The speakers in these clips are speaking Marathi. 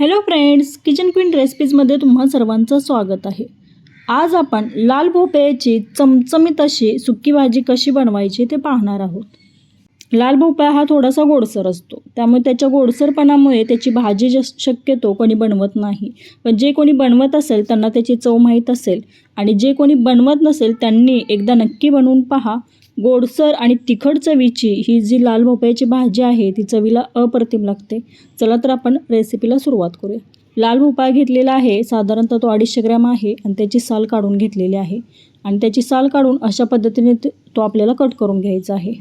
हॅलो फ्रेंड्स किचन क्वीन रेसिपीजमध्ये तुम्हा सर्वांचं स्वागत आहे. आज आपण लाल भोपळ्याची चमचमीत अशी सुकी भाजी कशी बनवायची ते पाहणार आहोत. लाल भोपळा हा थोडासा गोडसर असतो. त्यामुळे त्याच्या गोडसरपणामुळे त्याची भाजी ज शक्यतो कोणी बनवत नाही. पण जे कोणी बनवत असेल त्यांना त्याची चव माहीत असेल आणि जे कोणी बनवत नसेल त्यांनी एकदा नक्की बनवून पहा. गोडसर आणि तिखट चवीची ही जी लाल भोपळ्याची भाजी आहे ती चवीला अप्रतिम लागते. चला तर आपण रेसिपीला सुरुवात करूया. लाल भोपळा घेतलेला आहे साधारणतः तो अडीचशे ग्रॅम आहे आणि त्याची साल काढून घेतलेली आहे. आणि त्याची साल काढून अशा पद्धतीने तो आपल्याला कट करून घ्यायचा आहे.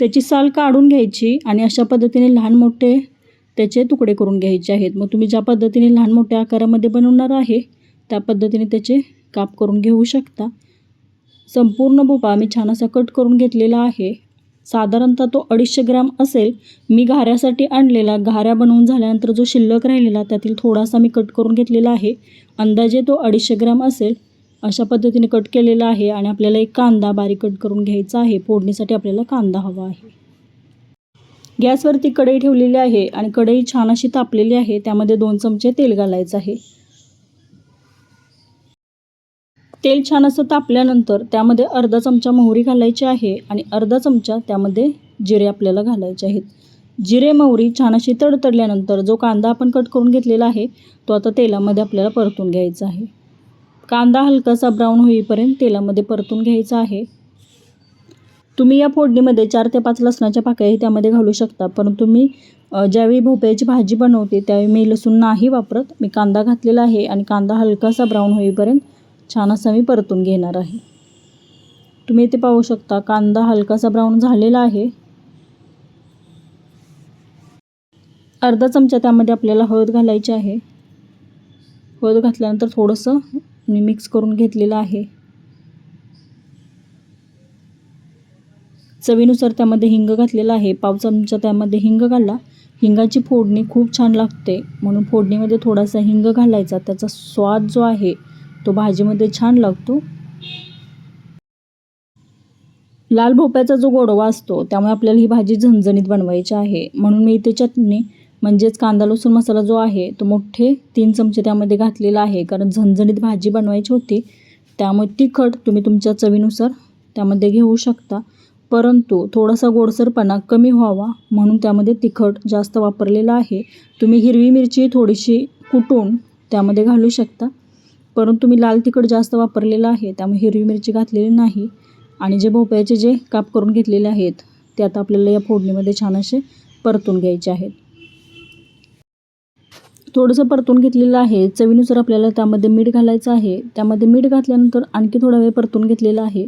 त्याची साल काढून घ्यायची आणि अशा पद्धतीने लहान मोठे त्याचे तुकडे करून घ्यायचे आहेत. मग तुम्ही ज्या पद्धतीने लहान मोठ्या आकारामध्ये बनवणार आहे त्या पद्धतीने त्याचे काप करून घेऊ शकता. संपूर्ण भोपळा मी छान असा कट करून घेतलेला आहे. साधारणतः तो अडीचशे ग्रॅम असेल. मी घाऱ्यासाठी आणलेला घाऱ्या बनवून झाल्यानंतर जो शिल्लक राहिलेला त्यातील थोडासा मी कट करून घेतलेला आहे. अंदाजे तो अडीचशे ग्रॅम असेल. अशा पद्धतीने कट केलेला आहे आणि आपल्याला एक कांदा बारीक कट करून घ्यायचा आहे. फोडणीसाठी आपल्याला कांदा हवा आहे. गॅसवरती कढई ठेवलेली आहे आणि कढई छान अशी तापलेली आहे. त्यामध्ये दोन चमचे तेल घालायचं आहे. तेल छान असं तापल्यानंतर त्यामध्ये अर्धा चमचा मोहरी घालायची आहे आणि अर्धा चमचा त्यामध्ये जिरे आपल्याला घालायचे आहेत. जिरे मोहरी छान अशी तडतडल्यानंतर जो कांदा आपण कट करून घेतलेला आहे तो आता तेलामध्ये आपल्याला परतून घ्यायचा आहे. कांदा हलकासा ब्राऊन होईपर्यंत तेलामध्ये परतून घ्यायचा आहे. तुम्ही या फोडणीमध्ये चार ते पाच लसणाच्या पाकळ्याही त्यामध्ये घालू शकता परंतु मी ज्यावेळी भोपळ्याची भाजी बनवते त्यावेळी मी लसूण नाही वापरत. मी कांदा घातलेला आहे आणि कांदा हलकासा ब्राऊन होईपर्यंत छान असा मी परतून घेणार आहे. तुम्ही इथे पाहू शकता कांदा हलकासा ब्राऊन झालेला आहे. अर्धा चमचा त्यामध्ये आपल्याला हळद घालायची आहे. हळद घातल्यानंतर थोडंसं मी मिक्स करून घेतलेलं आहे. चवीनुसार त्यामध्ये हिंग घातलेला आहे. पाव चमचा त्यामध्ये हिंग घाला. हिंगाची फोडणी खूप छान लागते. म्हणून फोडणीमध्ये थोडासा हिंग घालायचा. त्याचा स्वाद जो आहे तो भाजीमध्ये छान लागतो. लाल भोप्याचा जो गोडवा असतो त्यामुळे आपल्याला ही भाजी झणझणीत बनवायची आहे. म्हणून मी इथे चटणी म्हणजेच कांदा लसूण मसाला जो आहे तो मोठे तीन चमचे त्यामध्ये घातलेला आहे. कारण झणझणीत भाजी बनवायची होती त्यामुळे तिखट तुम्ही तुमच्या चवीनुसार त्यामध्ये घेऊ शकता. परंतु थोडासा गोडसरपणा कमी व्हावा म्हणून त्यामध्ये तिखट जास्त वापरलेलं आहे. तुम्ही हिरवी मिरची थोडीशी कुटून त्यामध्ये घालू शकता. परंतु मी लाल तिखट जास्त वापरलेलं आहे त्यामुळे हिरवी मिरची घातलेली नाही. आणि जे भोपळ्याचे जे काप करून घेतलेले आहेत ते आता आपल्याला या फोडणीमध्ये छान असे परतून घ्यायचे आहेत. थोडंसं परतून घेतलेलं आहे. चवीनुसार आपल्याला त्यामध्ये मीठ घालायचं आहे. त्यामध्ये मीठ घातल्यानंतर आणखी थोडा वेळ परतून घेतलेला आहे.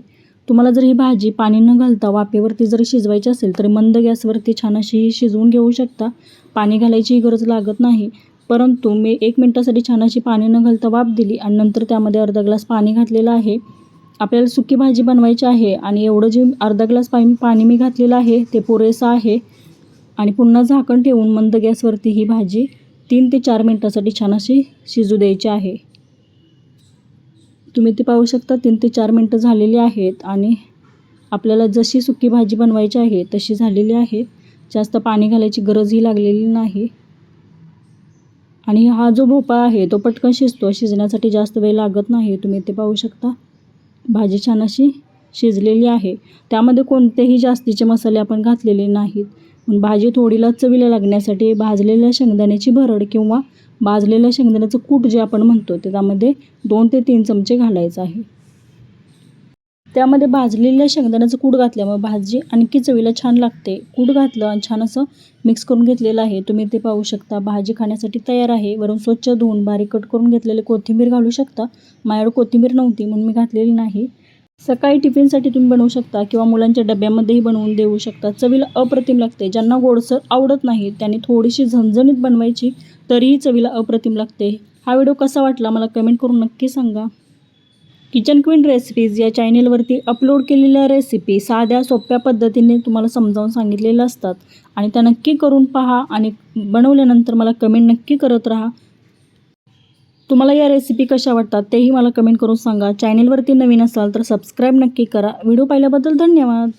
तुम्हाला जर ही भाजी पाणी न घालता वाफेवरती जर शिजवायची असेल तर मंद गॅसवरती छान अशी ही शिजवून घेऊ शकता. पाणी घालायची गरज लागत नाही. परंतु मी एक मिनटासाठी छान अशी पाणी न घालता वाफ दिली आणि नंतर त्यामध्ये अर्धा ग्लास पाणी घातलेलं आहे. आपल्याला सुकी भाजी बनवायची आहे आणि एवढं जे अर्धा ग्लास पाणी पाणी मी घातलेलं आहे ते पुरेसं आहे. आणि पुन्हा झाकण ठेवून मंद गॅसवरती ही भाजी तीन ते चार मिनटासाठी छान अशी शिजू द्यायची आहे. तुम्ही ते पाहू शकता तीन ते चार मिनटं झालेली आहेत आणि आपल्याला जशी सुकी भाजी बनवायची आहे तशी झालेली आहे. जास्त पाणी घालायची गरजही लागलेली नाही. आणि हा जो भोपळा आहे तो पटकन शिजतो. शिजण्यासाठी जास्त वेळ लागत नाही. तुम्ही ते पाहू शकता. भाजी छान अशी शिजलेली आहे. त्यामध्ये कोणतेही जास्तीचे मसाले आपण घातलेले नाहीत. भाजी थोडीला चवीला लागण्यासाठी भाजलेल्या शेंगदाण्याची भरड किंवा भाजलेल्या शेंगदाण्याचं कूट जे आपण म्हणतो त्याच्यामध्ये त्यामध्ये दोन ते तीन चमचे घालायचं आहे. त्यामध्ये भाजलेल्या शेंगदाण्याचं कूट घातल्यामुळे भाजी आणखी चवीला छान लागते. कूट घातलं आणि छान असं मिक्स करून घेतलेलं आहे. तुम्ही ते पाहू शकता. भाजी खाण्यासाठी तयार आहे. वरून स्वच्छ धुवून बारीक कट करून घेतलेले कोथिंबीर घालू शकता. माझ्याकडे कोथिंबीर नव्हती म्हणून मी घातलेली नाही. सकाळी टिफिनसाठी तुम्ही बनवू शकता किंवा मुलांच्या डब्यामध्येही बनवून देऊ शकता. चवीला अप्रतिम लागते. ज्यांना गोडसर आवडत नाही त्यांनी थोडीशी झणझणीत बनवायची तरीही चवीला अप्रतिम लागते. हा व्हिडिओ कसा वाटला मला कमेंट करून नक्की सांगा. किचन क्वीन रेसिपीज या चॅनेलवरती अपलोड केलेल्या रेसिपी साध्या सोप्या पद्धतीने तुम्हाला समजावून सांगितलेल्या असतात. आणि त्या नक्की करून पहा आणि बनवल्यानंतर मला कमेंट नक्की करत राहा. तुम्हाला या रेसिपी कशा वाटतात तेही मला कमेंट करून सांगा. चॅनेलवरती नवीन असाल तर सबस्क्राईब नक्की करा. व्हिडिओ पाहिल्याबद्दल धन्यवाद.